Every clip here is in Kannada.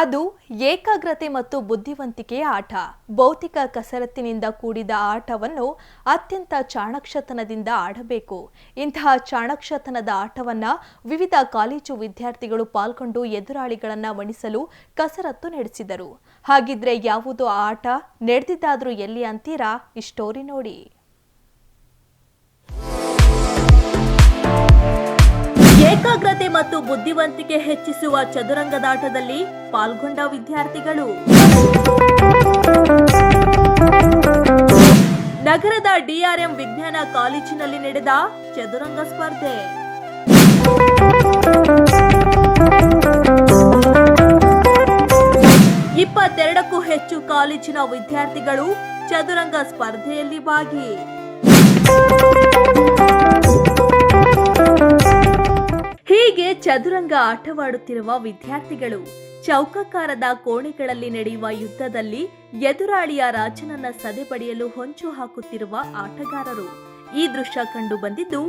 ಅದು ಏಕಾಗ್ರತೆ ಮತ್ತು ಬುದ್ಧಿವಂತಿಕೆಯ ಆಟ. ಭೌತಿಕ ಕಸರತ್ತಿನಿಂದ ಕೂಡಿದ ಆಟವನ್ನು ಅತ್ಯಂತ ಚಾಣಕ್ಷತನದಿಂದ ಆಡಬೇಕು. ಇಂತಹ ಚಾಣಕ್ಷತನದ ಆಟವನ್ನು ವಿವಿಧ ಕಾಲೇಜು ವಿದ್ಯಾರ್ಥಿಗಳು ಪಾಲ್ಗೊಂಡು ಎದುರಾಳಿಗಳನ್ನು ಮಣಿಸಲು ಕಸರತ್ತು ನಡೆಸಿದರು. ಹಾಗಿದ್ರೆ ಯಾವುದೋ ಆಟ? ನಡೆದಿದ್ದಾದರೂ ಎಲ್ಲಿ ಅಂತೀರಾ? ಈ ಸ್ಟೋರಿ ನೋಡಿ. ಏಕಾಗ್ರತೆ ಮತ್ತು ಬುದ್ಧಿವಂತಿಕೆ ಹೆಚ್ಚಿಸುವ ಚದುರಂಗದಾಟದಲ್ಲಿ ಪಾಲ್ಗೊಂಡ ವಿದ್ಯಾರ್ಥಿಗಳು. ನಗರದ ಡಿಆರ್ಎಂ ವಿಜ್ಞಾನ ಕಾಲೇಜಿನಲ್ಲಿ ನಡೆದ ಚದುರಂಗ ಸ್ಪರ್ಧೆ. ಇಪ್ಪತ್ತೆರಡಕ್ಕೂ ಹೆಚ್ಚು ಕಾಲೇಜಿನ ವಿದ್ಯಾರ್ಥಿಗಳು ಚದುರಂಗ ಸ್ಪರ್ಧೆಯಲ್ಲಿ ಭಾಗಿ. ಚದುರಂಗ ಆಟವಾಡುತ್ತಿರುವ ವಿದ್ಯಾರ್ಥಿಗಳು ಚೌಕಾಕಾರದ ಕೋಣೆಗಳಲ್ಲಿ ನಡೆಯುವ ಯುದ್ಧದಲ್ಲಿ ಎದುರಾಳಿಯ ರಾಜನನ್ನ ಸದೆಬಡಿಯಲು ಹೊಂಚು ಹಾಕುತ್ತಿರುವ ಆಟಗಾರರು. ಈ ದೃಶ್ಯ ಕಂಡು ಬಂದಿದ್ದು,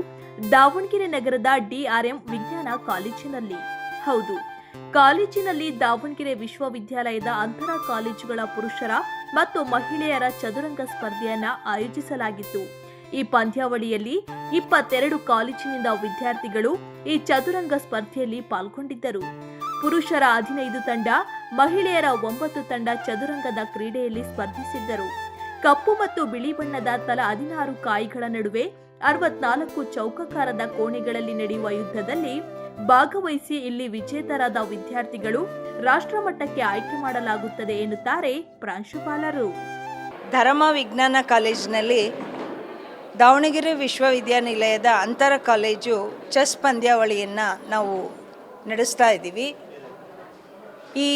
ದಾವಣಗೆರೆ ನಗರದ ಡಿಆರ್ಎಂ ವಿಜ್ಞಾನ ಕಾಲೇಜಿನಲ್ಲಿ. ಹೌದು, ಕಾಲೇಜಿನಲ್ಲಿ ದಾವಣಗೆರೆ ವಿಶ್ವವಿದ್ಯಾಲಯದ ಅಂತರ ಕಾಲೇಜುಗಳ ಪುರುಷರ ಮತ್ತು ಮಹಿಳೆಯರ ಚದುರಂಗ ಸ್ಪರ್ಧೆಯನ್ನ ಆಯೋಜಿಸಲಾಗಿತ್ತು. ಈ ಪಂದ್ಯಾವಳಿಯಲ್ಲಿ ಇಪ್ಪತ್ತೆರಡು ಕಾಲೇಜಿನಿಂದ ವಿದ್ಯಾರ್ಥಿಗಳು ಈ ಚದುರಂಗ ಸ್ಪರ್ಧೆಯಲ್ಲಿ ಪಾಲ್ಗೊಂಡಿದ್ದರು. ಪುರುಷರ ಹದಿನೈದು ತಂಡ, ಮಹಿಳೆಯರ ಒಂಬತ್ತು ತಂಡ ಚದುರಂಗದ ಕ್ರೀಡೆಯಲ್ಲಿ ಸ್ಪರ್ಧಿಸಿದ್ದರು. ಕಪ್ಪು ಮತ್ತು ಬಿಳಿ ಬಣ್ಣದ ತಲಾ ಹದಿನಾರು ಕಾಯಿಗಳ ನಡುವೆ ಅರವತ್ನಾಲ್ಕು ಚೌಕಾಕಾರದ ಕೋಣೆಗಳಲ್ಲಿ ನಡೆಯುವ ಯುದ್ಧದಲ್ಲಿ ಭಾಗವಹಿಸಿ ಇಲ್ಲಿ ವಿಜೇತರಾದ ವಿದ್ಯಾರ್ಥಿಗಳು ರಾಷ್ಟ್ರಮಟ್ಟಕ್ಕೆ ಆಯ್ಕೆ ಮಾಡಲಾಗುತ್ತದೆ ಎನ್ನುತ್ತಾರೆ ಪ್ರಾಂಶುಪಾಲರು. ಧರ್ಮ ವಿಜ್ಞಾನ ಕಾಲೇಜಿನಲ್ಲಿ ದಾವಣಗೆರೆ ವಿಶ್ವವಿದ್ಯಾನಿಲಯದ ಅಂತರ ಕಾಲೇಜು ಚೆಸ್ ಪಂದ್ಯಾವಳಿಯನ್ನು ನಾವು ನಡೆಸ್ತಾ ಇದ್ದೀವಿ. ಈ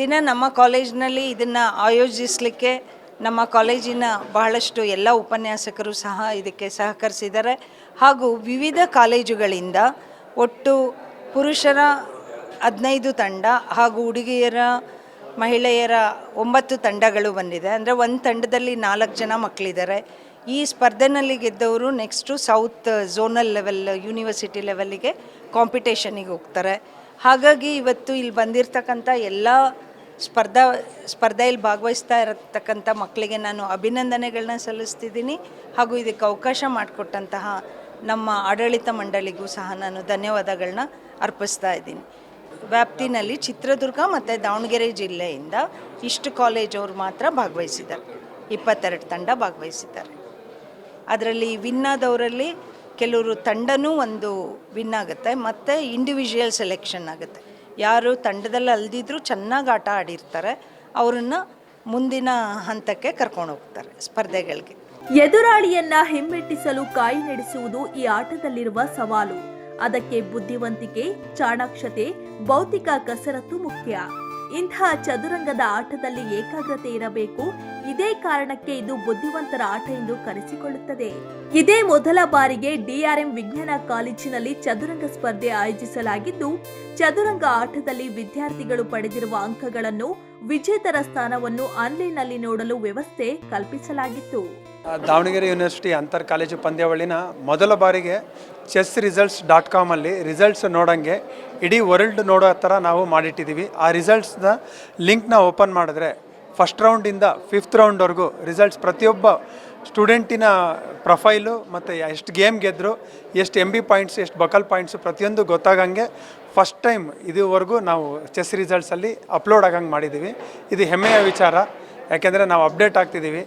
ದಿನ ನಮ್ಮ ಕಾಲೇಜಿನಲ್ಲಿ ಇದನ್ನು ಆಯೋಜಿಸಲಿಕ್ಕೆ ನಮ್ಮ ಕಾಲೇಜಿನ ಬಹಳಷ್ಟು ಎಲ್ಲ ಉಪನ್ಯಾಸಕರು ಸಹ ಇದಕ್ಕೆ ಸಹಕರಿಸಿದ್ದಾರೆ. ಹಾಗೂ ವಿವಿಧ ಕಾಲೇಜುಗಳಿಂದ ಒಟ್ಟು ಪುರುಷರ ಹದಿನೈದು ತಂಡ ಹಾಗೂ ಹುಡುಗಿಯರ, ಮಹಿಳೆಯರ ಒಂಬತ್ತು ತಂಡಗಳು ಬಂದಿದೆ. ಅಂದರೆ ಒಂದು ತಂಡದಲ್ಲಿ ನಾಲ್ಕು ಜನ ಮಕ್ಕಳಿದ್ದಾರೆ ಈ ಸ್ಪರ್ಧೆನಲ್ಲಿ ಗೆದ್ದವರು next south zonal level university ಲೆವೆಲ್ಲಿಗೆ ಕಾಂಪಿಟೇಷನಿಗೆ ಹೋಗ್ತಾರೆ. ಹಾಗಾಗಿ ಇವತ್ತು ಇಲ್ಲಿ ಬಂದಿರತಕ್ಕಂಥ ಎಲ್ಲ ಸ್ಪರ್ಧಾ, ಸ್ಪರ್ಧೆಯಲ್ಲಿ ಭಾಗವಹಿಸ್ತಾ ಇರತಕ್ಕಂಥ ಮಕ್ಕಳಿಗೆ ನಾನು ಅಭಿನಂದನೆಗಳನ್ನ ಸಲ್ಲಿಸ್ತಿದ್ದೀನಿ. ಹಾಗೂ ಇದಕ್ಕೆ ಅವಕಾಶ ಮಾಡಿಕೊಟ್ಟಂತಹ ನಮ್ಮ ಆಡಳಿತ ಮಂಡಳಿಗೂ ಸಹ ನಾನು ಧನ್ಯವಾದಗಳನ್ನ ಅರ್ಪಿಸ್ತಾ ಇದ್ದೀನಿ. ವ್ಯಾಪ್ತಿನಲ್ಲಿ ಚಿತ್ರದುರ್ಗ ಮತ್ತು ದಾವಣಗೆರೆ ಜಿಲ್ಲೆಯಿಂದ ಇಷ್ಟು ಕಾಲೇಜವರು ಮಾತ್ರ ಭಾಗವಹಿಸಿದ್ದಾರೆ. ಇಪ್ಪತ್ತೆರಡು ತಂಡ ಭಾಗವಹಿಸಿದ್ದಾರೆ. ಅದರಲ್ಲಿ ವಿನ್ ಆದವರಲ್ಲಿ ಕೆಲವರು ತಂಡನೂ ಒಂದು ವಿನ್ ಆಗುತ್ತೆ, ಮತ್ತು ಇಂಡಿವಿಜುವಲ್ ಸೆಲೆಕ್ಷನ್ ಆಗುತ್ತೆ. ಯಾರು ತಂಡದಲ್ಲಿ ಅಲ್ದಿದ್ರು ಚೆನ್ನಾಗಿ ಆಟ ಆಡಿರ್ತಾರೆ, ಅವರನ್ನು ಮುಂದಿನ ಹಂತಕ್ಕೆ ಕರ್ಕೊಂಡು ಹೋಗ್ತಾರೆ ಸ್ಪರ್ಧೆಗಳಿಗೆ. ಎದುರಾಳಿಯನ್ನ ಹಿಮ್ಮೆಟ್ಟಿಸಲು ಕಾಯಿ ನಡೆಸುವುದು ಈ ಆಟದಲ್ಲಿರುವ ಸವಾಲು. ಅದಕ್ಕೆ ಬುದ್ಧಿವಂತಿಕೆ, ಚಾಣಾಕ್ಷತೆ, ಭೌತಿಕ ಕಸರತ್ತು ಮುಖ್ಯ. ಇಂತಹ ಚದುರಂಗದ ಆಟದಲ್ಲಿ ಏಕಾಗ್ರತೆ ಇರಬೇಕು. ಇದೇ ಕಾರಣಕ್ಕೆ ಇದು ಬುದ್ಧಿವಂತರ ಆಟ ಎಂದು ಕರೆಸಿಕೊಳ್ಳುತ್ತದೆ. ಇದೇ ಮೊದಲ ಬಾರಿಗೆ ಡಿಆರ್ಎಂ ವಿಜ್ಞಾನ ಕಾಲೇಜಿನಲ್ಲಿ ಚದುರಂಗ ಸ್ಪರ್ಧೆ ಆಯೋಜಿಸಲಾಗಿದ್ದು, ಚದುರಂಗ ಆಟದಲ್ಲಿ ವಿದ್ಯಾರ್ಥಿಗಳು ಪಡೆದಿರುವ ಅಂಕಗಳನ್ನು ವಿಜೇತರ ಸ್ಥಾನವನ್ನು ಆನ್ಲೈನ್ನಲ್ಲಿ ನೋಡಲು ವ್ಯವಸ್ಥೆ ಕಲ್ಪಿಸಲಾಗಿತ್ತು. ದಾವಣಗೆರೆ ಯೂನಿವರ್ಸಿಟಿ ಅಂತರ್ ಕಾಲೇಜು ಪಂದ್ಯಾವಳಿನ ಮೊದಲ ಬಾರಿಗೆ ಚೆಸ್ ರಿಸಲ್ಟ್ಸ್ ಡಾಟ್ ಕಾಮಲ್ಲಿ ರಿಸಲ್ಟ್ಸ್ ನೋಡೋಂಗೆ ಇಡೀ ವರ್ಲ್ಡ್ ನೋಡೋ ಥರ ನಾವು ಮಾಡಿಟ್ಟಿದ್ದೀವಿ. ಆ ರಿಸಲ್ಟ್ಸ್ನ ಲಿಂಕ್ನ ಓಪನ್ ಮಾಡಿದ್ರೆ ಫಸ್ಟ್ ರೌಂಡಿಂದ ಫಿಫ್ತ್ ರೌಂಡ್ವರೆಗೂ ರಿಸಲ್ಟ್ಸ್ ಪ್ರತಿಯೊಬ್ಬ ಸ್ಟೂಡೆಂಟಿನ ಪ್ರೊಫೈಲು ಮತ್ತು ಎಷ್ಟು ಗೇಮ್ ಗೆದ್ದರು ಎಷ್ಟು ಎಂ ಬಿ ಪಾಯಿಂಟ್ಸ್ ಎಷ್ಟು ಬಕಲ್ ಪಾಯಿಂಟ್ಸು ಪ್ರತಿಯೊಂದು ಗೊತ್ತಾಗಂಗೆ ಫಸ್ಟ್ ಟೈಮ್ ಇದುವರೆಗೂ ನಾವು ಚೆಸ್ ರಿಸಲ್ಟ್ಸಲ್ಲಿ ಅಪ್ಲೋಡ್ ಆಗಂಗೆ ಮಾಡಿದ್ದೀವಿ. ಇದು ಹೆಮ್ಮೆಯ ವಿಚಾರ. ಯಾಕೆಂದರೆ ನಾವು ಅಪ್ಡೇಟ್ ಆಗ್ತಿದ್ದೀವಿ.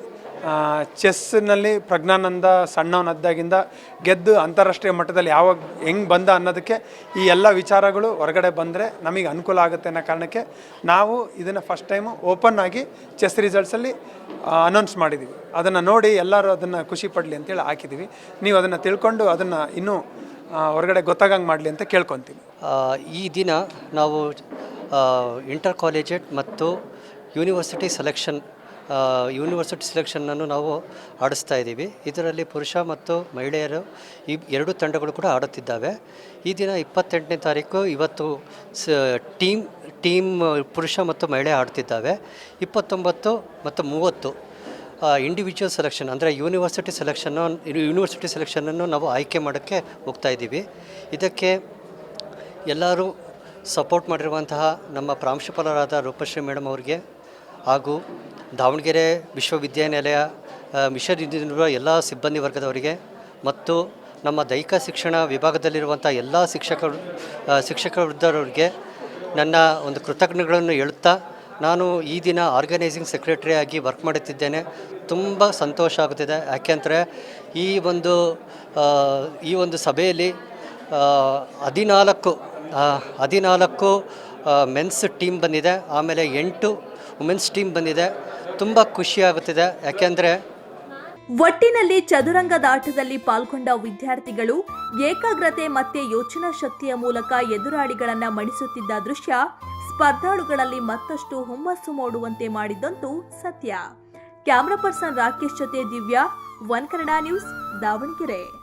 ಚೆಸ್ನಲ್ಲಿ ಪ್ರಜ್ಞಾನಂದ ಸಣ್ಣವನದ್ದಾಗಿಂದ ಗೆದ್ದು ಅಂತಾರಾಷ್ಟ್ರೀಯ ಮಟ್ಟದಲ್ಲಿ ಯಾವಾಗ ಹೆಂಗೆ ಬಂದ ಅನ್ನೋದಕ್ಕೆ ಈ ಎಲ್ಲ ವಿಚಾರಗಳು ಹೊರಗಡೆ ಬಂದರೆ ನಮಗೆ ಅನುಕೂಲ ಆಗುತ್ತೆ ಅನ್ನೋ ಕಾರಣಕ್ಕೆ ನಾವು ಇದನ್ನು ಫಸ್ಟ್ ಟೈಮು ಓಪನ್ ಆಗಿ ಚೆಸ್ ರಿಸಲ್ಟ್ಸಲ್ಲಿ ಅನೌನ್ಸ್ ಮಾಡಿದ್ದೀವಿ ಅದನ್ನು ನೋಡಿ ಎಲ್ಲರೂ ಅದನ್ನು ಖುಷಿ ಪಡಲಿ ಅಂತೇಳಿ ಹಾಕಿದ್ದೀವಿ ನೀವು ಅದನ್ನು ತಿಳ್ಕೊಂಡು ಅದನ್ನು ಇನ್ನೂ ಹೊರಗಡೆ ಗೊತ್ತಾಗಂಗೆ ಮಾಡಲಿ ಅಂತ ಕೇಳ್ಕೊತೀವಿ. ಈ ದಿನ ನಾವು ಇಂಟರ್ ಕಾಲೇಜೆಟ್ ಮತ್ತು ಯೂನಿವರ್ಸಿಟಿ ಸೆಲೆಕ್ಷನ್ ಯೂನಿವರ್ಸಿಟಿ ಸೆಲೆಕ್ಷನನ್ನು ನಾವು ಆಡಿಸ್ತಾ ಇದ್ದೀವಿ. ಇದರಲ್ಲಿ ಪುರುಷ ಮತ್ತು ಮಹಿಳೆಯರು ಈ ಎರಡು ತಂಡಗಳು ಕೂಡ ಆಡುತ್ತಿದ್ದಾವೆ. ಈ ದಿನ ಇಪ್ಪತ್ತೆಂಟನೇ ತಾರೀಕು ಇವತ್ತು ಸ ಟೀಮ್ ಟೀಮ್ ಪುರುಷ ಮತ್ತು ಮಹಿಳೆ ಆಡ್ತಿದ್ದಾವೆ ಇಪ್ಪತ್ತೊಂಬತ್ತು ಮತ್ತು ಮೂವತ್ತು ಇಂಡಿವಿಜುವಲ್ ಸೆಲೆಕ್ಷನ್ ಅಂದರೆ ಯೂನಿವರ್ಸಿಟಿ ಸೆಲೆಕ್ಷನ್ನು ಯೂನಿವರ್ಸಿಟಿ ಸೆಲೆಕ್ಷನನ್ನು ನಾವು ಆಯ್ಕೆ ಮಾಡೋಕ್ಕೆ ಹೋಗ್ತಾ ಇದ್ದೀವಿ. ಇದಕ್ಕೆ ಎಲ್ಲರೂ ಸಪೋರ್ಟ್ ಮಾಡಿರುವಂತಹ ನಮ್ಮ ಪ್ರಾಂಶುಪಾಲರಾದ ರೂಪಶ್ರೀ ಮೇಡಮ್ ಅವರಿಗೆ ಹಾಗೂ ದಾವಣಗೆರೆ ವಿಶ್ವವಿದ್ಯಾನಿಲಯ ಮಿಷನ್ ಇರುವ ಎಲ್ಲ ಸಿಬ್ಬಂದಿ ವರ್ಗದವರಿಗೆ ಮತ್ತು ನಮ್ಮ ದೈಹಿಕ ಶಿಕ್ಷಣ ವಿಭಾಗದಲ್ಲಿರುವಂಥ ಎಲ್ಲ ಶಿಕ್ಷಕರು ಶಿಕ್ಷಕ ವೃದ್ಧರವರಿಗೆ ನನ್ನ ಒಂದು ಕೃತಜ್ಞತೆಗಳನ್ನು ಹೇಳುತ್ತಾ ನಾನು ಈ ದಿನ ಆರ್ಗನೈಸಿಂಗ್ ಸೆಕ್ರೆಟರಿ ಆಗಿ ವರ್ಕ್ ಮಾಡುತ್ತಿದ್ದೇನೆ. ತುಂಬ ಸಂತೋಷ ಆಗುತ್ತಿದೆ. ಯಾಕೆಂದರೆ ಈ ಒಂದು ಈ ಒಂದು ಸಭೆಯಲ್ಲಿ ಹದಿನಾಲ್ಕು ಹದಿನಾಲ್ಕು ಮೆನ್ಸ್ ಟೀಮ್ ಬಂದಿದೆ. ಆಮೇಲೆ ಎಂಟು ವುಮೆನ್ಸ್ ಟೀಮ್ ಬಂದಿದೆ. ತುಂಬ ಖುಷಿಯಾಗುತ್ತಿದೆ ಯಾಕೆಂದರೆ ಒಟ್ಟಿನಲ್ಲಿ ಚದುರಂಗದ ಆಟದಲ್ಲಿ ಪಾಲ್ಗೊಂಡ ವಿದ್ಯಾರ್ಥಿಗಳು ಏಕಾಗ್ರತೆ ಮತ್ತೆ ಯೋಚನಾ ಶಕ್ತಿಯ ಮೂಲಕ ಎದುರಾಳಿಗಳನ್ನ ಮಣಿಸುತ್ತಿದ್ದ ದೃಶ್ಯ ಸ್ಪರ್ಧಾಳುಗಳಲ್ಲಿ ಮತ್ತಷ್ಟು ಹುಮ್ಮಸ್ಸು ಮೂಡುವಂತೆ ಮಾಡಿದ್ದಂತೂ ಸತ್ಯ. ಕ್ಯಾಮ್ರಾ ಪರ್ಸನ್ ರಾಕೇಶ್ ಜೊತೆ ದಿವ್ಯಾ ಒನ್ ಕನ್ನಡ ನ್ಯೂಸ್, ದಾವಣಗೆರೆ.